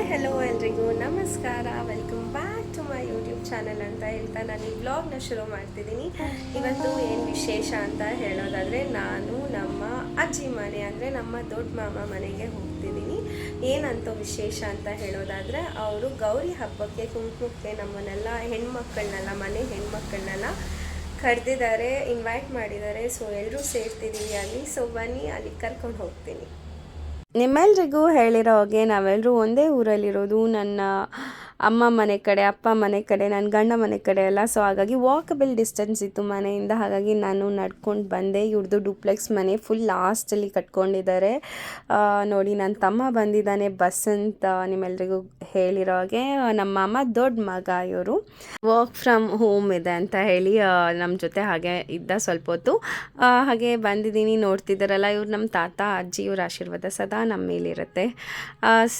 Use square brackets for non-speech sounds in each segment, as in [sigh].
Hi hello ಎಲ್ರಿಗೂ. ನಮಸ್ಕಾರ. Welcome back to my YouTube channel ಅಂತ ಹೇಳ್ತಾ ನಾನು ಈ ವ್ಲಾಗ್ನ ಶುರು ಮಾಡ್ತಿದ್ದೀನಿ. ಇವತ್ತು ಏನು ವಿಶೇಷ ಅಂತ ಹೇಳೋದಾದರೆ ನಾನು ನಮ್ಮ ಅಜ್ಜಿ ಮನೆ, ಅಂದರೆ ನಮ್ಮ ದೊಡ್ಡ ಮಾಮ ಮನೆಗೆ ಹೋಗ್ತಿದ್ದೀನಿ. ಏನಂತ ವಿಶೇಷ ಅಂತ ಹೇಳೋದಾದರೆ ಅವರು ಗೌರಿ ಹಬ್ಬಕ್ಕೆ ಕುಂಕುಮಕ್ಕೆ ನಮ್ಮನ್ನೆಲ್ಲ ಹೆಣ್ಮಕ್ಕಳನ್ನೆಲ್ಲ ಮನೆ ಹೆಣ್ಮಕ್ಕಳನ್ನೆಲ್ಲ ಕರೆದಿದ್ದಾರೆ ಇನ್ವೈಟ್ ಮಾಡಿದ್ದಾರೆ. ಸೊ ಎಲ್ಲರೂ ಸೇರ್ತಿದ್ದೀವಿ ಅಲ್ಲಿ. ಸೊ ಬನ್ನಿ, ಅಲ್ಲಿ ಕರ್ಕೊಂಡು ಹೋಗ್ತೀನಿ. ನಿಮ್ಮೆಲ್ರಿಗೂ ಹೇಳಿರೋ ಹಾಗೆ ನಾವೆಲ್ಲರೂ ಒಂದೇ ಊರಲ್ಲಿರೋದು ನನ್ನ ಅಮ್ಮ ಮನೆ ಕಡೆ, ಅಪ್ಪ ಮನೆ ಕಡೆ ನನ್ನ ಗಂಡ ಮನೆ ಕಡೆ ಎಲ್ಲ. ಸೊ ಹಾಗಾಗಿ ವಾಕಬಲ್ ಡಿಸ್ಟೆನ್ಸ್ ಇತ್ತು ಮನೆಯಿಂದ. ಹಾಗಾಗಿ ನಾನು ನಡ್ಕೊಂಡು ಬಂದೆ. ಇವ್ರದ್ದು ಡೂಪ್ಲೆಕ್ಸ್ ಮನೆ ಫುಲ್ ಲಾಸ್ಟಲ್ಲಿ ಕಟ್ಕೊಂಡಿದ್ದಾರೆ. ನೋಡಿ ನನ್ನ ತಮ್ಮ ಬಂದಿದ್ದಾನೆ ಬಸ್ ಅಂತ ನಿಮ್ಮೆಲ್ರಿಗೂ ಹೇಳಿರೋ ಹಾಗೆ. ನಮ್ಮ ಅಮ್ಮ ದೊಡ್ಡ ಮಗ ಇವರು. ವರ್ಕ್ ಫ್ರಮ್ ಹೋಮ್ ಇದೆ ಅಂತ ಹೇಳಿ ನಮ್ಮ ಜೊತೆ ಹಾಗೆ ಇದ್ದ ಸ್ವಲ್ಪ ಹೊತ್ತು. ಹಾಗೆ ಬಂದಿದ್ದೀನಿ. ನೋಡ್ತಿದ್ದಾರಲ್ಲ ಇವ್ರು ನಮ್ಮ ತಾತ, ಅಜ್ಜಿ, ಇವ್ರ ಆಶೀರ್ವಾದ ಸದಾ ನಮ್ಮ ಮೇಲಿರುತ್ತೆ.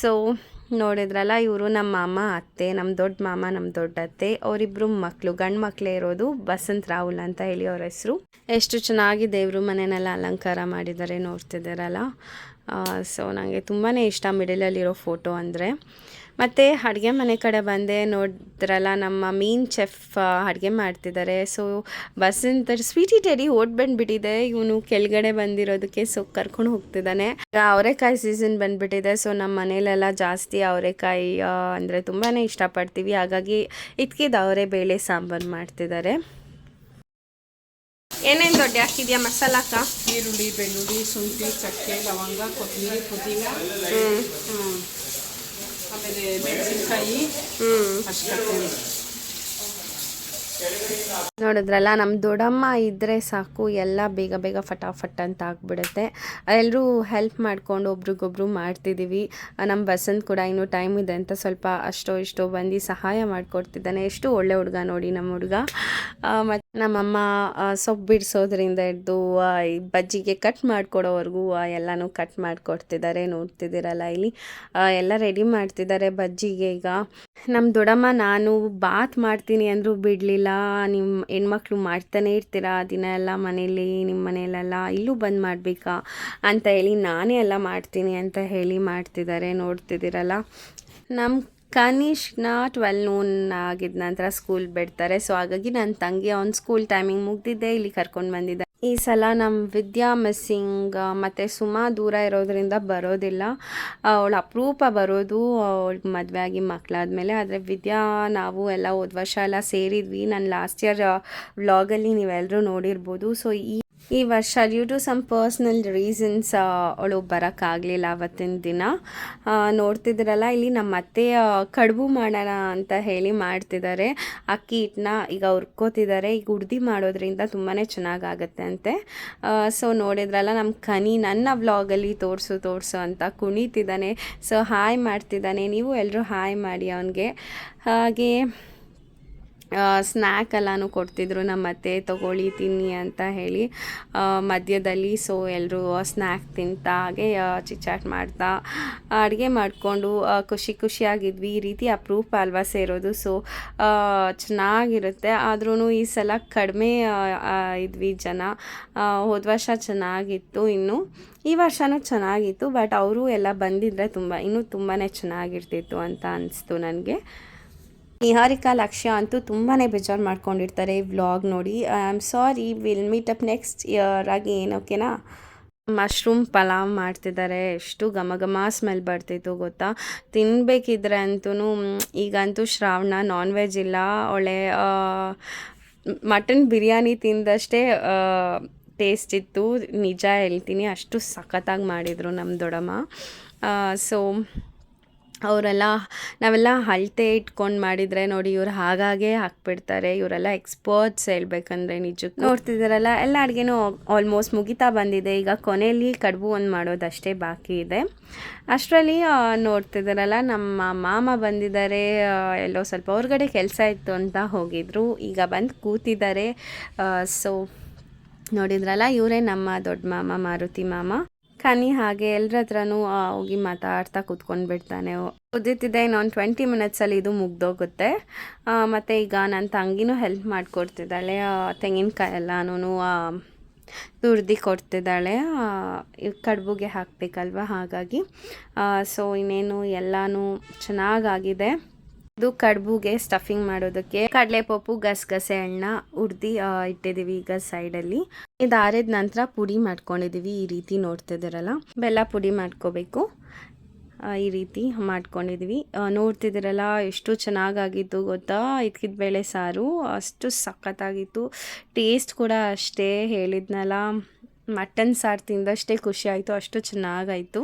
ಸೊ ನೋಡಿದ್ರಲ್ಲ, ಇವರು ನಮ್ಮ ಮಾಮ, ಅತ್ತೆ, ನಮ್ಮ ದೊಡ್ಡ ಮಾಮ, ನಮ್ಮ ದೊಡ್ಡ ಅತ್ತೆ ಅವರಿಬ್ಬರು ಮಕ್ಕಳು ಗಂಡು ಮಕ್ಕಳೇ ಇರೋದು ಬಸಂತ್ ರಾಹುಲ್ ಅಂತ ಹೇಳಿ ಅವ್ರ ಹೆಸರು. ಎಷ್ಟು ಚೆನ್ನಾಗಿ ದೇವರು ಮನೆಯನ್ನೆಲ್ಲ ಅಲಂಕಾರ ಮಾಡಿದ್ದಾರೆ ನೋಡ್ತಿದ್ದಾರಲ್ಲ. ಸೊ ನನಗೆ ತುಂಬಾ ಇಷ್ಟ ಮಿಡಲಲ್ಲಿರೋ ಫೋಟೋ ಅಂದರೆ. ಮತ್ತು ಅಡುಗೆ ಮನೆ ಕಡೆ ಬಂದೆ ನೋಡಿದ್ರಲ್ಲ ನಮ್ಮ ಮೀನ್ ಚೆಫ್ ಅಡುಗೆ ಮಾಡ್ತಿದ್ದಾರೆ ಸೊ ಬಸ್ಸಿಂದ ಸ್ವೀಟಿ ಟೆಡಿ ಓಡ್ ಬಂದುಬಿಟ್ಟಿದೆ. ಇವನು ಕೆಳಗಡೆ ಬಂದಿರೋದಕ್ಕೆ ಸೊ ಕರ್ಕೊಂಡು ಹೋಗ್ತಿದ್ದಾನೆ ಅವರೆಕಾಯಿ ಸೀಸನ್ ಬಂದುಬಿಟ್ಟಿದೆ. ಸೊ ನಮ್ಮ ಮನೇಲೆಲ್ಲ ಜಾಸ್ತಿ ಅವರೆಕಾಯಿ ಅಂದರೆ ತುಂಬಾ ಇಷ್ಟಪಡ್ತೀವಿ. ಹಾಗಾಗಿ ಇದ್ಕಿದ ಅವರೇ ಬೇಳೆ ಸಾಂಬಾರು ಮಾಡ್ತಿದ್ದಾರೆ ಏನೇನು ದೊಡ್ಡ ಹಾಕಿದ್ಯಾ? ಮಸಾಲಾಕ ಈರುಳ್ಳಿ ಬೆಳ್ಳುಳ್ಳಿ ಶುಂಠಿ ಚಕ್ಕೆ ಲವಂಗ ಕೊತ್ತಂಬರಿ ಪುದೀನ. ಆಮೇಲೆ ಮೆಣಸಿನ್ಕಾಯಿ ಹ್ಞೂ ಅಷ್ಟು ಹಾಕ್ತೀನಿ ನೋಡಿದ್ರಲ್ಲ ನಮ್ಮ ದೊಡ್ಡಮ್ಮ ಇದ್ದರೆ ಸಾಕು, ಎಲ್ಲ ಬೇಗ ಬೇಗ ಫಟಾಫಟ್ ಅಂತ ಆಗ್ಬಿಡುತ್ತೆ. ಎಲ್ಲರೂ ಹೆಲ್ಪ್ ಮಾಡ್ಕೊಂಡು ಒಬ್ರಿಗೊಬ್ರು ಮಾಡ್ತಿದ್ದೀವಿ ನಮ್ಮ ಬಸಂತ್ ಕೂಡ ಇನ್ನೂ ಟೈಮ್ ಇದೆ ಅಂತ ಸ್ವಲ್ಪ ಅಷ್ಟೋ ಇಷ್ಟೋ ಬಂದು ಸಹಾಯ ಮಾಡಿಕೊಡ್ತಿದ್ದಾನೆ. ಎಷ್ಟು ಒಳ್ಳೆ ಹುಡುಗ ನೋಡಿ ನಮ್ಮ ಹುಡುಗ. ಮತ್ತು ನಮ್ಮಮ್ಮ ಸೊಪ್ಪು ಬಿಡಿಸೋದ್ರಿಂದ ಹಿಡ್ದು ಈ ಬಜ್ಜಿಗೆ ಕಟ್ ಮಾಡಿಕೊಡೋವರೆಗೂ ಎಲ್ಲನೂ ಕಟ್ ಮಾಡಿಕೊಡ್ತಿದ್ದಾರೆ. ನೋಡ್ತಿದ್ದೀರಲ್ಲ ಇಲ್ಲಿ. ಎಲ್ಲ ರೆಡಿ ಮಾಡ್ತಿದ್ದಾರೆ ಬಜ್ಜಿಗೆ ಈಗ. ನಮ್ಮ ದೊಡ್ಡಮ್ಮ, ನಾನು ಬಾತ್ ಮಾಡ್ತೀನಿ ಅಂದರೂ ಬಿಡಲಿಲ್ಲ. ನಿಮ್ಮ ಹೆಣ್ಮಕ್ಳು ಮಾಡ್ತಾನೆ ಇರ್ತೀರಾ? ದಿನ ಎಲ್ಲ ಮನೇಲಿ ನಿಮ್ಮ ಮನೇಲೆಲ್ಲ ಇಲ್ಲೂ ಬಂದ್ ಮಾಡಬೇಕಾ? ಅಂತ ಹೇಳಿ ನಾನೇ ಎಲ್ಲ ಮಾಡ್ತೀನಿ ಅಂತ ಹೇಳಿ ಮಾಡ್ತಿದ್ದಾರೆ. ನೋಡ್ತಿದ್ದೀರಲ್ಲ? ನಮ್ಮ ಕನಿಷ್ನ ಟ್ವೆಲ್ ನೂನ್ ಆಗಿದ ನಂತರ ಸ್ಕೂಲ್ ಬಿಡ್ತಾರೆ. ಸೊ ಹಾಗಾಗಿ ನನ್ನ ತಂಗಿ ಅವ್ನ ಸ್ಕೂಲ್ ಟೈಮಿಂಗ್ ಮುಗ್ದಿದ್ದೆ ಇಲ್ಲಿ ಕರ್ಕೊಂಡು ಬಂದಿದ್ದೆ ಈ ಸಲ ನಮ್ಮ ವಿದ್ಯಾ ಮಿಸ್ಸಿಂಗ್, ಮತ್ತು ಸುಮಾ ದೂರ ಇರೋದ್ರಿಂದ ಬರೋದಿಲ್ಲ. ಅವಳು ಅಪರೂಪ ಬರೋದು ಅವಳಿಗೆ ಮದುವೆ ಆಗಿ ಮಕ್ಕಳಾದ್ಮೇಲೆ ಆದರೆ ವಿದ್ಯಾ, ನಾವು ಎಲ್ಲ ಹೋದ ವರ್ಷ ಎಲ್ಲ ಸೇರಿದ್ವಿ. ನಾನು ಲಾಸ್ಟ್ ಇಯರ್ ವ್ಲಾಗಲ್ಲಿ ನೀವೆಲ್ಲರೂ ನೋಡಿರ್ಬೋದು. ಸೊ ಈ ಈ ವರ್ಷ due to some personal reasons ಅವಳು ಬರೋಕ್ಕಾಗಲಿಲ್ಲ ಅವತ್ತಿನ ದಿನ. ನೋಡ್ತಿದ್ರಲ್ಲ ಇಲ್ಲಿ ನಮ್ಮ ಅತ್ತೆ ಆ, ಕಡುಬು ಮಾಡೋಣ ಅಂತ ಹೇಳಿ ಮಾಡ್ತಿದ್ದಾರೆ. ಅಕ್ಕಿ ಹಿಟ್ಟನ್ನ ಈಗ ಹುರ್ಕೋತಿದ್ದಾರೆ. ಈಗ ಉಡ್ದಿ ಮಾಡೋದ್ರಿಂದ ತುಂಬಾ ಚೆನ್ನಾಗಾಗತ್ತೆ ಅಂತೆ. ಸೊ ನೋಡಿದ್ರಲ್ಲ ನಮ್ಮ ಕನಿ ನನ್ನ ವ್ಲಾಗಲ್ಲಿ ತೋರಿಸು ತೋರಿಸು ಅಂತ ಕುಣಿತಿದ್ದಾನೆ. ಸೊ ಹಾಯ್ ಮಾಡ್ತಿದ್ದಾನೆ. ನೀವು ಎಲ್ಲರೂ ಹಾಯ್ ಮಾಡಿ ಅವನಿಗೆ. ಹಾಗೆ ಸ್ನ್ಯಾಕ್ ಎಲ್ಲನೂ ಕೊಡ್ತಿದ್ರು ನಮ್ಮ ಅತ್ತೆ, ತಗೊಳ್ಳಿ, ತಿನ್ನಿ ಅಂತ ಹೇಳಿ ಮಧ್ಯದಲ್ಲಿ ಸೊ ಎಲ್ಲರೂ ಸ್ನ್ಯಾಕ್ ತಿಂತಾ, ಹಾಗೆ ಚಿಚಾಟ್ ಮಾಡ್ತಾ, ಅಡುಗೆ ಮಾಡಿಕೊಂಡು ಖುಷಿ ಖುಷಿಯಾಗಿದ್ವಿ. ಈ ರೀತಿ ಅಪ್ರೂಫ್ ಅಲ್ವಾ ಸೇರೋದು. ಸೊ ಚೆನ್ನಾಗಿರುತ್ತೆ. ಆದ್ರೂ ಈ ಸಲ ಕಡಿಮೆ ಇದ್ವಿ ಜನ. ಹೋದ ವರ್ಷ ಚೆನ್ನಾಗಿತ್ತು ಇನ್ನು. ಈ ವರ್ಷನೂ ಚೆನ್ನಾಗಿತ್ತು. ಬಟ್ ಅವರು ಎಲ್ಲ ಬಂದಿದ್ದರೆ ತುಂಬ, ಇನ್ನೂ ತುಂಬಾ ಚೆನ್ನಾಗಿರ್ತಿತ್ತು ಅಂತ ಅನಿಸ್ತು ನನಗೆ. ನಿಹಾರಿಕಾ, ಲಕ್ಷ್ಯ ಅಂತೂ ತುಂಬಾ ಬೇಜಾರು ಮಾಡ್ಕೊಂಡಿರ್ತಾರೆ ಈ ವ್ಲಾಗ್ ನೋಡಿ. I am sorry will meet up next year ಆಗಿ ಏನು ಓಕೆನಾ ಮಶ್ರೂಮ್ ಪಲಾವ್ ಮಾಡ್ತಿದ್ದಾರೆ ಎಷ್ಟು ಘಮ ಘಮ ಸ್ಮೆಲ್ ಬರ್ತಿತ್ತು ಗೊತ್ತಾ? ತಿನ್ನಬೇಕಿದ್ರೆ ಅಂತೂ ಈಗಂತೂ ಶ್ರಾವಣ ನಾನ್ ವೆಜ್ ಇಲ್ಲ, ಒಳ್ಳೆ ಮಟನ್ ಬಿರಿಯಾನಿ ತಿಂದಷ್ಟೇ ಟೇಸ್ಟ್ ಇತ್ತು. ನಿಜ ಹೇಳ್ತೀನಿ, ಅಷ್ಟು ಸಖತ್ತಾಗಿ ಮಾಡಿದರು ನಮ್ಮ ದೊಡಮ್ಮ. ಸೊ ಅವರೆಲ್ಲ ನಾವೆಲ್ಲ ಅಳತೆ ಇಟ್ಕೊಂಡು ಮಾಡಿದರೆ ನೋಡಿ ಇವ್ರು ಹಾಗಾಗೆ ಹಾಕ್ಬಿಡ್ತಾರೆ. ಇವರೆಲ್ಲ ಎಕ್ಸ್ಪರ್ಟ್ಸ್ ಹೇಳ್ಬೇಕಂದ್ರೆ ನಿಜಕ್ಕೂ. ನೋಡ್ತಿದ್ದಾರಲ್ಲ, ಎಲ್ಲ ಅಡುಗೆನೂ ಆಲ್ಮೋಸ್ಟ್ ಮುಗಿತಾ ಬಂದಿದೆ. ಈಗ ಕೊನೆಯಲ್ಲಿ ಕಡುಬು ಒಂದು ಮಾಡೋದಷ್ಟೇ ಬಾಕಿ ಇದೆ. ಅಷ್ಟರಲ್ಲಿ ನೋಡ್ತಿದ್ದಾರಲ್ಲ, ನಮ್ಮ ಮಾಮ ಬಂದಿದ್ದಾರೆ. ಎಲ್ಲೋ ಸ್ವಲ್ಪ ಹೊರಗಡೆ ಕೆಲಸ ಇತ್ತು ಅಂತ ಹೋಗಿದ್ರು. ಈಗ ಬಂದು ಕೂತಿದ್ದಾರೆ. ಸೊ ನೋಡಿದ್ರಲ್ಲ, ಇವರೇ ನಮ್ಮ ದೊಡ್ಡ ಮಾಮ, ಮಾರುತಿ ಮಾಮ. ಕನಿ ಹಾಗೆ ಎಲ್ಲರ ಹತ್ರನೂ ಹೋಗಿ ಮಾತಾಡ್ತಾ ಕುತ್ಕೊಂಡು ಬಿಡ್ತಾನೆ. ಓದಿತಿದ್ದೆ ಇನ್ನೊಂದು ಟ್ವೆಂಟಿ ಮಿನಿಟ್ಸಲ್ಲಿ ಇದು ಮುಗ್ದೋಗುತ್ತೆ. ಮತ್ತು ಈಗ ನನ್ನ ತಂಗಿನೂ ಹೆಲ್ಪ್ ಮಾಡಿಕೊಡ್ತಿದ್ದಾಳೆ. ತೆಂಗಿನಕಾಯಿ ಎಲ್ಲನೂ ದುರ್ದಿ ಕೊಡ್ತಿದ್ದಾಳೆ. ಕಡುಬುಗೆ ಹಾಕಬೇಕಲ್ವ ಹಾಗಾಗಿ. ಸೊ ಇನ್ನೇನು ಎಲ್ಲನೂ ಚೆನ್ನಾಗಾಗಿದೆ. ಇದು ಕಡುಬುಗೆ ಸ್ಟಫಿಂಗ್ ಮಾಡೋದಕ್ಕೆ. ಕಡಲೆಪಪ್ಪು, ಗಸಗಸೆ ಹಣ್ಣ ಉರ್ದಿ ಇಟ್ಟಿದ್ದೀವಿ ಈಗ ಸೈಡಲ್ಲಿ ಇದು ಆರಿದ ನಂತರ ಪುಡಿ ಮಾಡ್ಕೊಂಡಿದ್ದೀವಿ ಈ ರೀತಿ ನೋಡ್ತಿದ್ದೀರಲ್ಲ ಬೆಲ್ಲ ಪುಡಿ ಮಾಡ್ಕೋಬೇಕು. ಈ ರೀತಿ ಮಾಡ್ಕೊಂಡಿದ್ವಿ. ನೋಡ್ತಿದ್ದೀರಲ್ಲ, ಎಷ್ಟು ಚೆನ್ನಾಗಾಗಿತ್ತು ಗೊತ್ತಾ? ಇದ್ಕಿದ ಬೇಳೆ ಸಾರು. ಅಷ್ಟು ಸಖತ್ತಾಗಿತ್ತು. ಟೇಸ್ಟ್ ಕೂಡ ಅಷ್ಟೇ ಹೇಳಿದ್ನಲ್ಲ. ಮಟನ್ ಸಾರು ತಿಂದಷ್ಟೇ ಖುಷಿ ಆಯಿತು. ಅಷ್ಟು ಚೆನ್ನಾಗಾಯಿತು.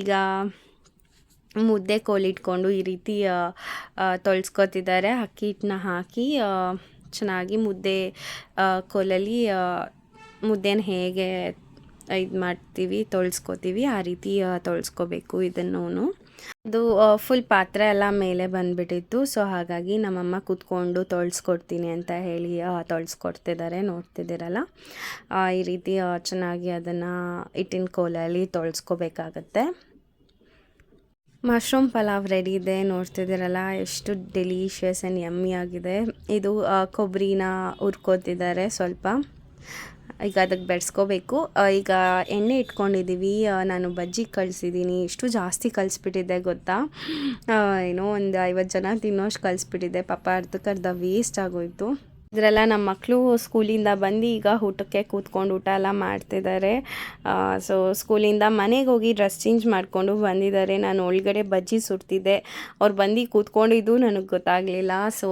ಈಗ ಮುದ್ದೆ ಕೋಲಿಟ್ಕೊಂಡು ಈ ರೀತಿ ತೊಳ್ಸ್ಕೊತಿದ್ದಾರೆ. ಅಕ್ಕಿ ಹಿಟ್ಟನ್ನ ಹಾಕಿ ಚೆನ್ನಾಗಿ ಮುದ್ದೆ ಕೋಲಲ್ಲಿ ಮುದ್ದೆನ ಹೇಗೆ ಇದು ಮಾಡ್ತೀವಿ, ತೊಳ್ಸ್ಕೊತೀವಿ, ಆ ರೀತಿ ತೊಳ್ಸ್ಕೋಬೇಕು ಇದನ್ನು ಇದು ಫುಲ್ ಪಾತ್ರೆ ಎಲ್ಲ ಮೇಲೆ ಬಂದ್ಬಿಟ್ಟಿತ್ತು. ಸೊ ಹಾಗಾಗಿ ನಮ್ಮಮ್ಮ ಕೂತ್ಕೊಂಡು ತೊಳ್ಸ್ಕೊಡ್ತೀನಿ ಅಂತ ಹೇಳಿ ತೊಳ್ಸ್ಕೊಡ್ತಿದ್ದಾರೆ. ನೋಡ್ತಿದ್ದೀರಲ್ಲ? ಈ ರೀತಿ ಚೆನ್ನಾಗಿ ಅದನ್ನು ಹಿಟ್ಟಿನ ಕೋಲಲ್ಲಿ ತೊಳ್ಸ್ಕೊಬೇಕಾಗತ್ತೆ. ಮಶ್ರೂಮ್ ಪಲಾವ್ ರೆಡಿ ಇದೆ, ನೋಡ್ತಿದ್ದೀರಲ್ಲ, ಎಷ್ಟು ಡೆಲಿಷಿಯಸ್ ಆ್ಯಂಡ್ ಯಮ್ಮಿ ಆಗಿದೆ. ಇದು ಕೊಬ್ಬರಿನ ಹುರ್ಕೋತಿದ್ದಾರೆ ಸ್ವಲ್ಪ. ಈಗ ಅದಕ್ಕೆ ಬೆಳೆಸ್ಕೋಬೇಕು ಈಗ ಎಣ್ಣೆ ಇಟ್ಕೊಂಡಿದ್ದೀವಿ. ನಾನು ಬಜ್ಜಿ ಕಳಿಸಿದ್ದೀನಿ. ಎಷ್ಟು ಜಾಸ್ತಿ ಕಲಿಸ್ಬಿಟ್ಟಿದ್ದೆ ಗೊತ್ತಾ? ಏನೋ ಒಂದು ಐವತ್ತು ಜನ ತಿನ್ನೋಷ್ಟು ಕಲಿಸ್ಬಿಟ್ಟಿದ್ದೆ ಪಾಪ ಅರ್ಧಕ್ಕರ್ಧ ವೇಸ್ಟ್ ಆಗೋಯ್ತು. ಇದರೆಲ್ಲ ನಮ್ಮ ಮಕ್ಕಳು ಸ್ಕೂಲಿಂದ ಬಂದು ಈಗ ಊಟಕ್ಕೆ ಕೂತ್ಕೊಂಡು ಊಟ ಎಲ್ಲ ಮಾಡ್ತಿದ್ದಾರೆ. ಸೊ ಸ್ಕೂಲಿಂದ ಮನೆಗೆ ಹೋಗಿ ಡ್ರೆಸ್ ಚೇಂಜ್ ಮಾಡಿಕೊಂಡು ಬಂದಿದ್ದಾರೆ. ನಾನು ಒಳಗಡೆ ಬಜ್ಜಿ ಸುಡ್ತಿದ್ದೆ. ಅವ್ರು ಬಂದು ಕೂತ್ಕೊಂಡಿದ್ದು ನನಗೆ ಗೊತ್ತಾಗಲಿಲ್ಲ. ಸೊ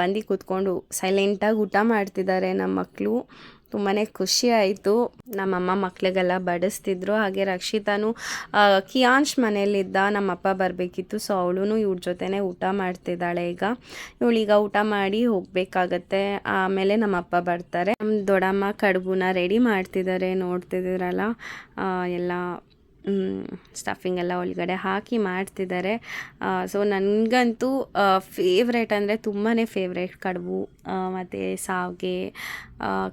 ಬಂದು ಕೂತ್ಕೊಂಡು ಸೈಲೆಂಟಾಗಿ ಊಟ ಮಾಡ್ತಿದ್ದಾರೆ ನಮ್ಮ ಮಕ್ಕಳು ತುಂಬಾ ಖುಷಿ ಆಯಿತು. ನಮ್ಮಮ್ಮ ಮಕ್ಕಳಿಗೆಲ್ಲ ಬಡಿಸ್ತಿದ್ರು. ಹಾಗೆ ರಕ್ಷಿತಾನು ಕಿಯಾಂಶ್ ಮನೆಯಲ್ಲಿದ್ದ ನಮ್ಮಪ್ಪ ಬರಬೇಕಿತ್ತು. ಸೊ ಅವಳು ಇವ್ರ ಜೊತೆನೇ ಊಟ ಮಾಡ್ತಿದ್ದಾಳೆ ಈಗ. ಇವಳೀಗ ಊಟ ಮಾಡಿ ಹೋಗಬೇಕಾಗತ್ತೆ. ಆಮೇಲೆ ನಮ್ಮಪ್ಪ ಬರ್ತಾರೆ. ನಮ್ಮ ದೊಡ್ಡಮ್ಮ ಕಡುಬುನ ರೆಡಿ ಮಾಡ್ತಿದ್ದಾರೆ. ನೋಡ್ತಿದ್ದೀರಲ್ಲ? ಎಲ್ಲ ಸ್ಟಫಿಂಗ್ ಎಲ್ಲ ಒಳಗಡೆ ಹಾಕಿ ಮಾಡ್ತಿದ್ದಾರೆ. ಸೊ ನನಗಂತೂ ಫೇವ್ರೇಟ್ ಅಂದರೆ ತುಂಬಾ ಫೇವ್ರೇಟ್ ಕಡುಬು. ಮತ್ತು ಸಾವಿಗೆ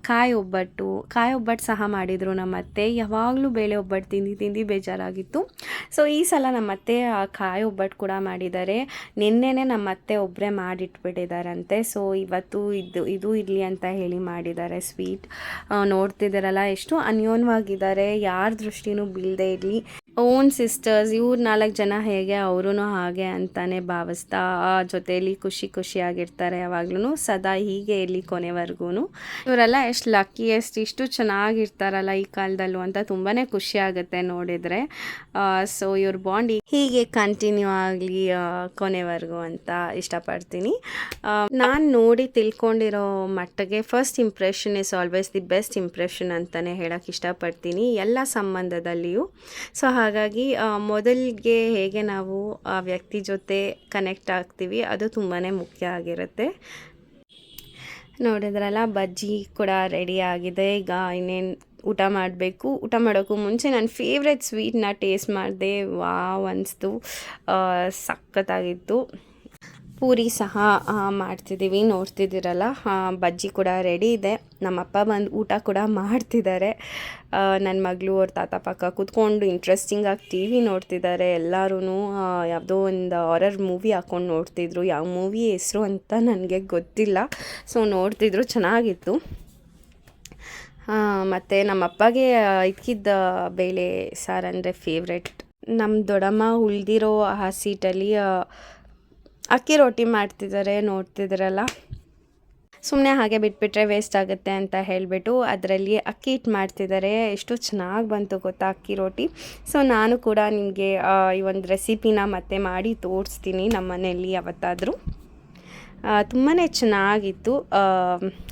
ಕಾಯಿ ಒಬ್ಬಟ್ಟು. ಕಾಯಿ ಒಬ್ಬಟ್ಟು ಸಹ ಮಾಡಿದರು ನಮ್ಮ ಅತ್ತೆ. ಯಾವಾಗಲೂ ಬೇಳೆ ಒಬ್ಬಟ್ಟು ತಿಂದು ತಿಂದು ಬೇಜಾರಾಗಿತ್ತು. ಸೊ ಈ ಸಲ ನಮ್ಮ ಆ, ಕಾಯಿ ಒಬ್ಬಟ್ಟು ಕೂಡ ಮಾಡಿದ್ದಾರೆ. ನಿನ್ನೆನೇ ನಮ್ಮ ಅತ್ತೆ ಒಬ್ಬರೇ ಮಾಡಿಟ್ಬಿಟ್ಟಿದ್ದಾರಂತೆ. ಸೊ ಇವತ್ತು ಇದು ಇದು ಇರಲಿ ಅಂತ ಹೇಳಿ ಮಾಡಿದ್ದಾರೆ ಸ್ವೀಟ್. ನೋಡ್ತಿದ್ದಾರಲ್ಲ ಎಷ್ಟು ಅನ್ಯೋನ್ಯವಾಗಿದ್ದಾರೆ. ಯಾರ ದೃಷ್ಟಿನೂ ಬೀಳದೆ ಇರಲಿ. ಓನ್ ಸಿಸ್ಟರ್ಸ್ ಇವ್ರು ನಾಲ್ಕು ಜನ ಹೇಗೆ ಅವರು ಹಾಗೆ ಅಂತಾನೆ ಭಾವಿಸ್ತಾ, ಆ ಜೊತೆಯಲ್ಲಿ ಖುಷಿ ಖುಷಿಯಾಗಿರ್ತಾರೆ ಯಾವಾಗ್ಲೂ ಸದಾ ಹೀಗೆ ಇರಲಿ ಕೊನೆವರೆಗೂ ಇವರೆಲ್ಲ ಎಷ್ಟು ಲಕ್ಕಿ ಎಷ್ಟು ಇಷ್ಟು ಚೆನ್ನಾಗಿರ್ತಾರಲ್ಲ ಈ ಕಾಲದಲ್ಲೂ ಅಂತ ತುಂಬಾ ಖುಷಿ ಆಗುತ್ತೆ ನೋಡಿದರೆ. ಸೊ ಇವ್ರ ಬಾಂಡ್ ಹೀಗೆ ಕಂಟಿನ್ಯೂ ಆಗಲಿ ಕೊನೆವರೆಗೂ ಅಂತ ಇಷ್ಟಪಡ್ತೀನಿ. ನಾನು ನೋಡಿ ತಿಳ್ಕೊಂಡಿರೋ ಮಟ್ಟಿಗೆ first impression is always the best impression ಅಂತಲೇ ಹೇಳೋಕ್ಕೆ ಇಷ್ಟಪಡ್ತೀನಿ. ಎಲ್ಲ ಸಂಬಂಧದಲ್ಲಿಯೂ. ಸೊ ಹಾಗಾಗಿ ಮೊದಲಿಗೆ ಹೇಗೆ ನಾವು ಆ ವ್ಯಕ್ತಿ ಜೊತೆ ಕನೆಕ್ಟ್ ಆಗ್ತೀವಿ, ಅದು ತುಂಬಾ ಮುಖ್ಯ ಆಗಿರುತ್ತೆ. ನೋಡಿದ್ರಲ್ಲ, ಬಜ್ಜಿ ಕೂಡ ರೆಡಿ ಆಗಿದೆ. ಈಗ ಇನ್ನೇನು ಊಟ ಮಾಡಬೇಕು? ಊಟ ಮಾಡೋಕ್ಕೂ ಮುಂಚೆ ನನ್ನ ಫೇವ್ರೆಟ್ ಸ್ವೀಟ್ನ ಟೇಸ್ಟ್ ಮಾಡಿದೆ, ವಾವ್ ಅನಿಸ್ತು. ಸಖತ್ತಾಗಿತ್ತು. ಪೂರಿ ಸಹ ಮಾಡ್ತಿದ್ದೀವಿ. ನೋಡ್ತಿದ್ದೀರಲ್ಲ? ಬಜ್ಜಿ ಕೂಡ ರೆಡಿ ಇದೆ. ನಮ್ಮಪ್ಪ ಬಂದು ಊಟ ಕೂಡ ಮಾಡ್ತಿದ್ದಾರೆ. ನನ್ನ ಮಗಳು, ಅವ್ರ ತಾತ ಪಕ್ಕ ಕೂತ್ಕೊಂಡು ಇಂಟ್ರೆಸ್ಟಿಂಗಾಗಿ ಟಿ ವಿ ನೋಡ್ತಿದ್ದಾರೆ. ಎಲ್ಲರೂ ಯಾವುದೋ ಒಂದು ಹಾರರ್ ಮೂವಿ ಹಾಕ್ಕೊಂಡು ನೋಡ್ತಿದ್ರು. ಯಾವ ಮೂವಿ ಹೆಸರು ಅಂತ ನನಗೆ ಗೊತ್ತಿಲ್ಲ. ಸೊ ನೋಡ್ತಿದ್ರು. ಚೆನ್ನಾಗಿತ್ತು. ಮತ್ತು ನಮ್ಮಪ್ಪಗೆ ಇದ್ಕಿದ್ದ ಬೇಳೆ ಸಾರು ಅಂದರೆ ಫೇವ್ರೆಟ್ ನಮ್ಮ ದೊಡ್ಡಮ್ಮ ಉಳಿದಿರೋ ಆ ಸೀಟಲ್ಲಿ ಅಕ್ಕಿ ರೊಟ್ಟಿ ಮಾಡ್ತಿದ್ದಾರೆ ನೋಡ್ತಿದ್ರಲ್ಲ ಸುಮ್ಮನೆ ಹಾಗೆ ಬಿಟ್ಬಿಟ್ರೆ ವೇಸ್ಟ್ ಆಗುತ್ತೆ ಅಂತ ಹೇಳಿಬಿಟ್ಟು ಅದರಲ್ಲಿ ಅಕ್ಕಿ ಹಿಟ್ಟು ಮಾಡ್ತಿದ್ದಾರೆ. ಎಷ್ಟು ಚೆನ್ನಾಗಿ ಬಂತು ಗೊತ್ತಾ ಅಕ್ಕಿ ರೊಟ್ಟಿ ಸೊ ನಾನು ಕೂಡ ನಿಮಗೆ ಈ ಒಂದು ರೆಸಿಪಿನ ಮತ್ತೆ ಮಾಡಿ ತೋರಿಸ್ತೀನಿ ನಮ್ಮ ಮನೆಯಲ್ಲಿ ಯಾವತ್ತಾದರೂ. ತುಂಬಾ ಚೆನ್ನಾಗಿತ್ತು.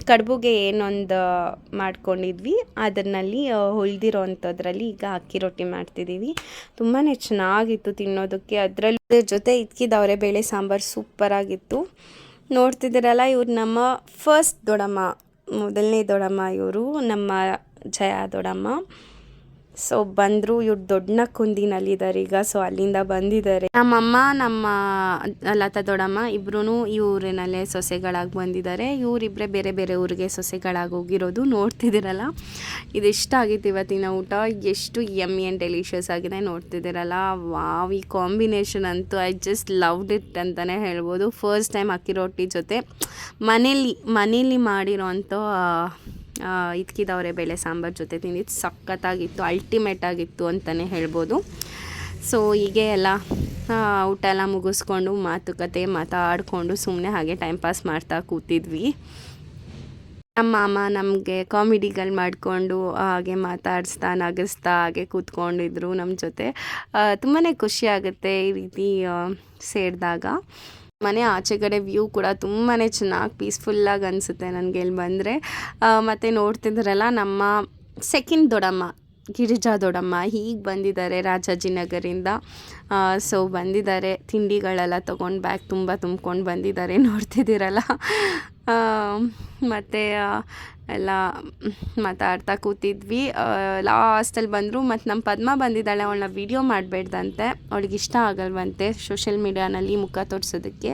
ಕಡುಬುಗೆ ಏನೊಂದು ಮಾಡ್ಕೊಂಡಿದ್ವಿ. ಅದರಲ್ಲಿ ಉಳ್ದಿರೋ ಅಂಥದ್ರಲ್ಲಿ ಈಗ ಅಕ್ಕಿ ರೊಟ್ಟಿ ಮಾಡ್ತಿದ್ದೀವಿ ತುಂಬಾ ಚೆನ್ನಾಗಿತ್ತು ತಿನ್ನೋದಕ್ಕೆ. ಅದರಲ್ಲಿ ಜೊತೆ ಇದ್ಕಿದವರೆ ಬೇಳೆ ಸಾಂಬಾರು ಸೂಪರಾಗಿತ್ತು. ನೋಡ್ತಿದ್ದೀರಲ್ಲ, ಇವ್ರು ನಮ್ಮ ಫಸ್ಟ್ ದೊಡಮ್ಮ, ಮೊದಲನೇ ದೊಡಮ್ಮ ಇವರು, ನಮ್ಮ ಜಯಾ ದೊಡ್ಡಮ್ಮ ಸೊ ಬಂದರು ಇವ್ರು ದೊಡ್ಡ ಕುಂದಿನಲ್ಲಿದ್ದಾರೆ ಈಗ. ಸೊ ಅಲ್ಲಿಂದ ಬಂದಿದ್ದಾರೆ ನಮ್ಮಮ್ಮ, ನಮ್ಮ ಲತಾ ದೊಡ್ಡಮ್ಮ ಇಬ್ರು ಈ ಊರಿನಲ್ಲೇ ಸೊಸೆಗಳಾಗಿ ಬಂದಿದ್ದಾರೆ ಇವರಿಬ್ಬರೇ ಬೇರೆ ಬೇರೆ ಊರಿಗೆ ಸೊಸೆಗಳಾಗಿ ಹೋಗಿರೋದು ನೋಡ್ತಿದ್ದೀರಲ್ಲ? ಇದಿಷ್ಟ ಆಗಿತ್ತು ಇವತ್ತಿನ ಊಟ. ಎಷ್ಟು ಯಮ್ಮಿ ಆ್ಯಂಡ್ ಡೆಲಿಷಿಯಸ್ ಆಗಿದೆ ನೋಡ್ತಿದ್ದೀರಲ್ಲ? ವಾವ್, ಈ ಕಾಂಬಿನೇಷನ್ ಅಂತೂ ಐ ಜಸ್ಟ್ ಲವ್ಡ್ ಇಟ್ ಅಂತಲೇ ಹೇಳ್ಬೋದು. ಫಸ್ಟ್ ಟೈಮ್ ಅಕ್ಕಿ ರೊಟ್ಟಿ ಜೊತೆ ಮನೇಲಿ ಮನೇಲಿ ಮಾಡಿರೋಂಥ ಇದ್ಕಿದವರೆ ಬೇಳೆ ಸಾಂಬಾರು ಜೊತೆ ತಿಂದಿದ್ದು ಸಖತ್ತಾಗಿತ್ತು ಅಲ್ಟಿಮೇಟ್ ಆಗಿತ್ತು ಅಂತಲೇ ಹೇಳ್ಬೋದು. ಸೊ ಹೀಗೆ ಎಲ್ಲ ಊಟ ಎಲ್ಲ ಮುಗಿಸ್ಕೊಂಡು ಮಾತುಕತೆ ಮಾತಾಡಿಕೊಂಡು ಸುಮ್ಮನೆ ಹಾಗೆ ಟೈಮ್ ಪಾಸ್ ಮಾಡ್ತಾ ಕೂತಿದ್ವಿ. ನಮ್ಮ ಮಾಮ ನಮಗೆ ಕಾಮಿಡಿಗಳು ಮಾಡಿಕೊಂಡು ಹಾಗೆ ಮಾತಾಡಿಸ್ತಾ, ನಗಿಸ್ತಾ ಹಾಗೆ ಕೂತ್ಕೊಂಡಿದ್ರು ನಮ್ಮ ಜೊತೆ. ತುಂಬಾ ಖುಷಿ ಆಗುತ್ತೆ ಈ ರೀತಿ ಸೇರಿದಾಗ. ಮನೆ ಆಚೆ ಕಡೆ ವ್ಯೂ ಕೂಡ ತುಂಬಾ ಚೆನ್ನಾಗಿ ಪೀಸ್ಫುಲ್ಲಾಗಿ ಅನಿಸುತ್ತೆ ನನಗೆ ಇಲ್ಲಿ ಬಂದರೆ. ಮತ್ತು ನೋಡ್ತಿದ್ರಲ್ಲ ನಮ್ಮ ಸೆಕೆಂಡ್ ದೊಡ್ಡಮ್ಮ, ಗಿರಿಜಾ ದೊಡಮ್ಮ ಹೀಗೆ ಬಂದಿದ್ದಾರೆ ರಾಜಾಜಿನಗರಿಂದ ಸೊ ಬಂದಿದ್ದಾರೆ, ತಿಂಡಿಗಳೆಲ್ಲ ತೊಗೊಂಡು ಬ್ಯಾಗ್ ತುಂಬ ತುಂಬ್ಕೊಂಡು ಬಂದಿದ್ದಾರೆ, ನೋಡ್ತಿದ್ದೀರಲ್ಲ? ಮತ್ತು ಎಲ್ಲ ಮಾತಾಡ್ತಾ ಕೂತಿದ್ವಿ. ಲಾಸ್ಟಲ್ಲಿ ಬಂದರು ಮತ್ತು ನಮ್ಮ ಪದ್ಮ ಬಂದಿದ್ದಾಳೆ, ಅವಳನ್ನ ವೀಡಿಯೋ ಮಾಡಬೇಡ್ದಂತೆ. ಅವಳಿಗೆ ಇಷ್ಟ ಆಗಲ್ವಂತೆ ಸೋಷಿಯಲ್ ಮೀಡಿಯಾನಲ್ಲಿ ಮುಖ ತೋರಿಸೋದಕ್ಕೆ.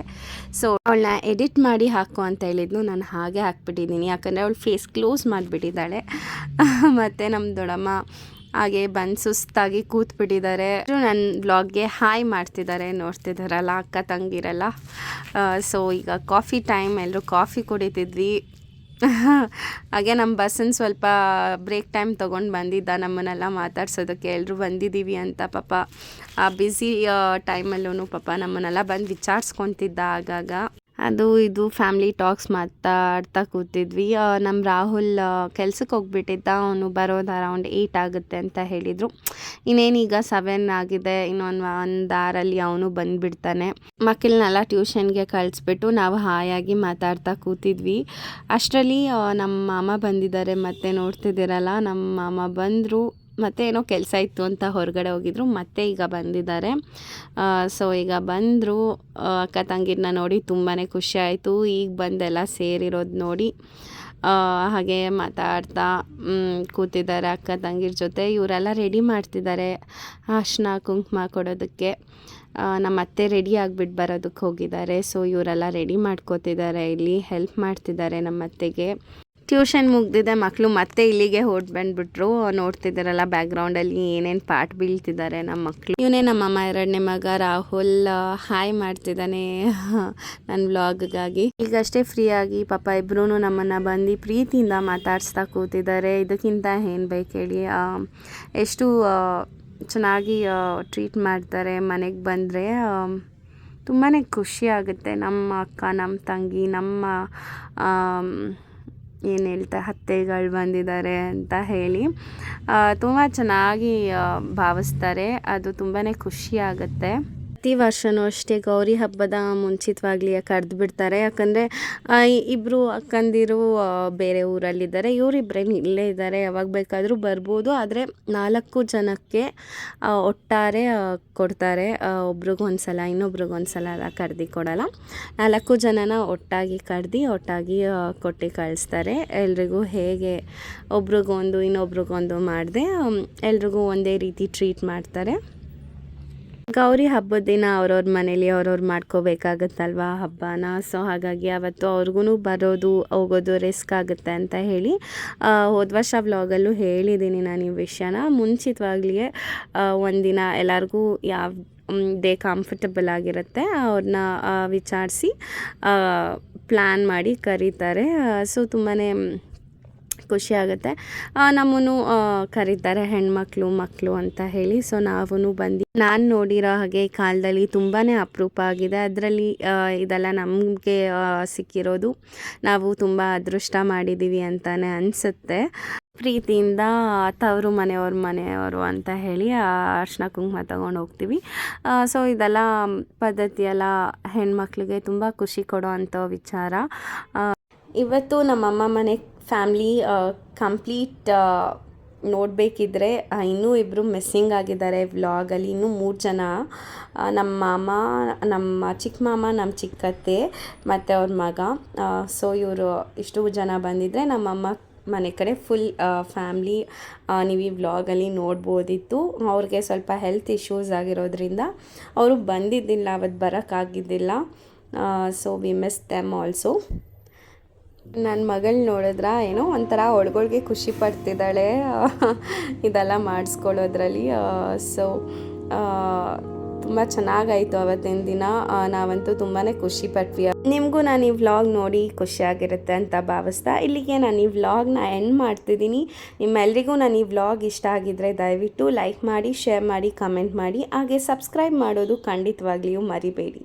ಸೊ ಅವಳನ್ನ ಎಡಿಟ್ ಮಾಡಿ ಹಾಕು ಅಂತ ಹೇಳಿದ್ನು. ನಾನು ಹಾಗೆ ಹಾಕ್ಬಿಟ್ಟಿದ್ದೀನಿ. ಯಾಕಂದರೆ ಅವಳು ಫೇಸ್ ಕ್ಲೋಸ್ ಮಾಡಿಬಿಟ್ಟಿದ್ದಾಳೆ. [laughs] ಮತ್ತು ನಮ್ಮ ದೊಡ್ಡಮ್ಮ ಹಾಗೆ ಬಂದು ಸುಸ್ತಾಗಿ ಕೂತ್ಬಿಟ್ಟಿದ್ದಾರೆ. ನನ್ನ ಬ್ಲಾಗ್ಗೆ ಹಾಯ್ ಮಾಡ್ತಿದ್ದಾರೆ. ನೋಡ್ತಿದ್ದಾರಲ್ಲ ಅಕ್ಕ ತಂಗಿರಲ್ಲ. ಸೊ ಈಗ ಕಾಫಿ ಟೈಮ್ ಎಲ್ಲರೂ ಕಾಫಿ ಕುಡಿತಿದ್ವಿ. [laughs] ಹಾಗೆ ನಮ್ಮ ಬಸ್ಸನ್ನು ಸ್ವಲ್ಪ ಬ್ರೇಕ್ ಟೈಮ್ ತೊಗೊಂಡು ಬಂದಿದ್ದ ನಮ್ಮನ್ನೆಲ್ಲ ಮಾತಾಡ್ಸೋದಕ್ಕೆ. ಎಲ್ಲರೂ ಬಂದಿದ್ದೀವಿ ಅಂತ ಪಾಪ. ಆ ಬ್ಯುಸಿ ಟೈಮಲ್ಲೂ ಪಾಪ ನಮ್ಮನ್ನೆಲ್ಲ ಬಂದು ವಿಚಾರಿಸ್ಕೊತಿದ್ದ ಆಗಾಗ. ಅದು ಇದು ಫ್ಯಾಮ್ಲಿ ಟಾಕ್ಸ್ ಮಾತಾಡ್ತಾ ಕೂತಿದ್ವಿ. ನಮ್ಮ ರಾಹುಲ್ ಕೆಲ್ಸಕ್ಕೆ ಹೋಗ್ಬಿಟ್ಟಿದ್ದ. ಅವನು ಬರೋದು ಅರೌಂಡ್ ಏಯ್ಟ್ ಆಗುತ್ತೆ ಅಂತ ಹೇಳಿದರು. ಇನ್ನೇನೀಗ ಸೆವೆನ್ ಆಗಿದೆ. ಇನ್ನೊಂದು ಒಂದು ಆರಲ್ಲಿ ಅವನು ಬಂದುಬಿಡ್ತಾನೆ. ಮಕ್ಕಳನ್ನೆಲ್ಲ ಟ್ಯೂಷನ್ಗೆ ಕಳಿಸ್ಬಿಟ್ಟು ನಾವು ಹಾಯಾಗಿ ಮಾತಾಡ್ತಾ ಕೂತಿದ್ವಿ. ಅಷ್ಟರಲ್ಲಿ ನಮ್ಮ ಮಾಮ ಬಂದಿದ್ದಾರೆ. ಮತ್ತೆ ನೋಡ್ತಿದ್ದೀರಲ್ಲ ನಮ್ಮ ಮಾಮ ಬಂದರು. ಮತ್ತೆ ಏನೋ ಕೆಲಸ ಇತ್ತು ಅಂತ ಹೊರಗಡೆ ಹೋಗಿದ್ರು, ಮತ್ತೆ ಈಗ ಬಂದಿದ್ದಾರೆ. ಸೊ ಈಗ ಬಂದರು ಅಕ್ಕ ತಂಗಿರನ್ನ ನೋಡಿ ತುಂಬಾ ಖುಷಿ ಆಯಿತು. ಈಗ ಬಂದೆಲ್ಲ ಸೇರಿರೋದು ನೋಡಿ ಹಾಗೆ ಮಾತಾಡ್ತಾ ಕೂತಿದ್ದಾರೆ ಅಕ್ಕ ತಂಗಿರ ಜೊತೆ. ಇವರೆಲ್ಲ ರೆಡಿ ಮಾಡ್ತಿದ್ದಾರೆ ಅರ್ಶಿನ ಕುಂಕುಮ ಕೊಡೋದಕ್ಕೆ. ನಮ್ಮ ಅತ್ತೆ ರೆಡಿ ಆಗಿಬಿಟ್ಟು ಬರೋದಕ್ಕೆ ಹೋಗಿದ್ದಾರೆ. ಸೊ ಇವರೆಲ್ಲ ರೆಡಿ ಮಾಡ್ಕೋತಿದ್ದಾರೆ, ಇಲ್ಲಿ ಹೆಲ್ಪ್ ಮಾಡ್ತಿದ್ದಾರೆ ನಮ್ಮ ಅತ್ತೆಗೆ. ಟ್ಯೂಷನ್ ಮುಗ್ದಿದೆ ಮಕ್ಕಳು ಮತ್ತೆ ಇಲ್ಲಿಗೆ ಹೊರಟು ಬಂದ್ಬಿಟ್ರು. ನೋಡ್ತಿದ್ದಾರಲ್ಲ ಬ್ಯಾಕ್ಗ್ರೌಂಡಲ್ಲಿ ಏನೇನು ಪಾಠ ಬೀಳ್ತಿದ್ದಾರೆ ನಮ್ಮ ಮಕ್ಕಳು ಇವನೇ ನಮ್ಮಮ್ಮ, ಎರಡನೇ ಮಗ ರಾಹುಲ್. ಹಾಯ್ ಮಾಡ್ತಿದ್ದಾನೆ [laughs] ನನ್ನ ವ್ಲಾಗ್ಗಾಗಿ ಈಗಷ್ಟೇ ಫ್ರೀ ಆಗಿ ಪಾಪ ಇಬ್ರು ನಮ್ಮನ್ನು ಬಂದು ಪ್ರೀತಿಯಿಂದ ಮಾತಾಡಿಸ್ತಾ ಕೂತಿದ್ದಾರೆ. ಇದಕ್ಕಿಂತ ಏನು ಬೇಕು ಎಷ್ಟು ಚೆನ್ನಾಗಿ ಟ್ರೀಟ್ ಮಾಡ್ತಾರೆ ಮನೆಗೆ ಬಂದರೆ ತುಂಬಾ ಖುಷಿ ಆಗುತ್ತೆ. ನಮ್ಮ ಅಕ್ಕ, ನಮ್ಮ ತಂಗಿ, ನಮ್ಮ ಏನು ಹೇಳ್ತಾ ಹತ್ತೆಗಳು ಬಂದಿದ್ದಾರೆ ಅಂತ ಹೇಳಿ ತುಂಬ ಚೆನ್ನಾಗಿ ಭಾವಿಸ್ತಾರೆ. ಅದು ತುಂಬಾ ಖುಷಿ ಆಗುತ್ತೆ. ಪ್ರತಿ ವರ್ಷನೂ ಅಷ್ಟೇ ಗೌರಿ ಹಬ್ಬದ ಮುಂಚಿತವಾಗ್ಲಿ ಕರೆದು ಬಿಡ್ತಾರೆ. ಯಾಕಂದರೆ ಇಬ್ಬರು ಅಕ್ಕಂದಿರು ಬೇರೆ ಊರಲ್ಲಿದ್ದಾರೆ. ಇವರಿಬ್ಬರೇನು ಇಲ್ಲೇ ಇದ್ದಾರೆ. ಯಾವಾಗ ಬೇಕಾದರೂ ಬರ್ಬೋದು. ಆದರೆ ನಾಲ್ಕು ಜನಕ್ಕೆ ಒಟ್ಟಾರೆ ಕೊಡ್ತಾರೆ. ಒಬ್ರಿಗೊಂದು ಸಲ ಇನ್ನೊಬ್ರಿಗೊಂದು ಸಲ ಎಲ್ಲ ಕರ್ದು ಕೊಡಲ್ಲ. ನಾಲ್ಕು ಜನನ ಒಟ್ಟಾಗಿ ಕರ್ದು, ಒಟ್ಟಾಗಿ ಕೊಟ್ಟು ಕಳಿಸ್ತಾರೆ. ಎಲ್ರಿಗೂ ಹೇಗೆ ಒಬ್ರಿಗೊಂದು, ಇನ್ನೊಬ್ರಿಗೊಂದು ಮಾಡಿದೆ, ಎಲ್ರಿಗೂ ಒಂದೇ ರೀತಿ ಟ್ರೀಟ್ ಮಾಡ್ತಾರೆ. ಗೌರಿ ಹಬ್ಬದ ದಿನ ಅವ್ರವ್ರ ಮನೇಲಿ ಅವ್ರವ್ರು ಮಾಡ್ಕೋಬೇಕಾಗತ್ತಲ್ವ ಹಬ್ಬನ? ಸೊ ಹಾಗಾಗಿ ಅವತ್ತು ಅವ್ರಿಗೂ ಬರೋದು, ಹೋಗೋದು ರಿಸ್ಕ್ ಆಗುತ್ತೆ ಅಂತ ಹೇಳಿ ಹೋದ ವರ್ಷ ವ್ಲಾಗಲ್ಲೂ ಹೇಳಿದ್ದೀನಿ ನಾನು ಈ ವಿಷಯನ. ಮುಂಚಿತವಾಗ್ಲಿಯೇ ಒಂದಿನ ಎಲ್ಲರಿಗೂ ಯಾವ ಡೇ ಕಂಫರ್ಟಬಲ್ ಆಗಿರುತ್ತೆ ಅವ್ರನ್ನ ವಿಚಾರಿಸಿ ಪ್ಲ್ಯಾನ್ ಮಾಡಿ ಕರೀತಾರೆ. ಸೊ ತುಂಬಾ ಖುಷಿ ಆಗುತ್ತೆ. ನಮ್ಮನ್ನು ಕರೀತಾರೆ ಹೆಣ್ಮಕ್ಳು ಮಕ್ಕಳು ಅಂತ ಹೇಳಿ. ಸೊ ನಾವೂ ಬಂದು, ನಾನು ನೋಡಿರೋ ಹಾಗೆ ಕಾಲದಲ್ಲಿ ತುಂಬಾ ಅಪರೂಪ ಆಗಿದೆ. ಅದರಲ್ಲಿ ಇದೆಲ್ಲ ನಮಗೆ ಸಿಕ್ಕಿರೋದು ನಾವು ತುಂಬ ಅದೃಷ್ಟ ಮಾಡಿದ್ದೀವಿ ಅಂತಲೇ ಅನಿಸುತ್ತೆ. ಪ್ರೀತಿಯಿಂದ ತವರು ಮನೆಯವ್ರ ಮನೆಯವರು ಅಂತ ಹೇಳಿ ಅರ್ಶಿನ ಕುಂಕುಮ ತಗೊಂಡು ಹೋಗ್ತೀವಿ. ಸೊ ಇದೆಲ್ಲ ಪದ್ಧತಿಯೆಲ್ಲ ಹೆಣ್ಮಕ್ಳಿಗೆ ತುಂಬ ಖುಷಿ ಕೊಡೋ ಅಂಥ ವಿಚಾರ. ಇವತ್ತು ನಮ್ಮಮ್ಮ ಮನೆ ಫ್ಯಾಮ್ಲಿ ಕಂಪ್ಲೀಟ್ ನೋಡಬೇಕಿದ್ರೆ ಇನ್ನೂ ಇಬ್ಬರು ಮಿಸ್ಸಿಂಗ್ ಆಗಿದ್ದಾರೆ ವ್ಲಾಗಲ್ಲಿ, ಇನ್ನೂ ಮೂರು ಜನ. ನಮ್ಮ ಮಾಮ ನಮ್ಮ ಚಿಕ್ಕ ಮಾಮ ನಮ್ಮ ಚಿಕ್ಕತ್ತೆ, ಮತ್ತು ಅವ್ರ ಮಗ. ಸೊ ಇವರು ಇಷ್ಟು ಜನ ಬಂದಿದ್ದರೆ ನಮ್ಮಮ್ಮ ಮನೆ ಕಡೆ ಫುಲ್ ಫ್ಯಾಮ್ಲಿ ನೀವು ಈ ವ್ಲಾಗಲ್ಲಿ ನೋಡ್ಬೋದಿತ್ತು. ಅವ್ರಿಗೆ ಸ್ವಲ್ಪ ಹೆಲ್ತ್ ಇಶ್ಯೂಸ್ ಆಗಿರೋದ್ರಿಂದ ಅವರು ಬಂದಿದ್ದಿಲ್ಲ ಅವತ್ತು ಬರೋಕ್ಕಾಗಿದ್ದಿಲ್ಲ so we miss them also ನನ್ನ ಮಗಳು ನೋಡಿದ್ರ ಏನೋ ಒಂಥರ ಒಳಗೊಳಗೆ ಖುಷಿ ಪಡ್ತಿದ್ದಾಳೆ. [laughs] ಇದೆಲ್ಲ ಮಾಡಿಸ್ಕೊಳ್ಳೋದ್ರಲ್ಲಿ ಸೊ ತುಂಬ ಚೆನ್ನಾಗಾಯಿತು ಅವತ್ತಿನ ದಿನ. ನಾವಂತೂ ತುಂಬಾ ಖುಷಿ ಪಟ್ವಿ. ನಿಮಗೂ ನಾನು ಈ ವ್ಲಾಗ್ ನೋಡಿ ಖುಷಿಯಾಗಿರುತ್ತೆ ಅಂತ ಭಾವಿಸ್ತಾ, ಇಲ್ಲಿಗೆ ನಾನು ಈ ವ್ಲಾಗ್ನ ಎಂಡ್ ಮಾಡ್ತಿದ್ದೀನಿ. ನಿಮ್ಮೆಲ್ಲರಿಗೂ ನಾನು ಈ ವ್ಲಾಗ್ ಇಷ್ಟ ಆಗಿದ್ದರೆ ದಯವಿಟ್ಟು ಲೈಕ್ ಮಾಡಿ, ಶೇರ್ ಮಾಡಿ, ಕಮೆಂಟ್ ಮಾಡಿ, ಹಾಗೆ ಸಬ್ಸ್ಕ್ರೈಬ್ ಮಾಡೋದು ಖಂಡಿತವಾಗ್ಲಿಯೂ ಮರಿಬೇಡಿ.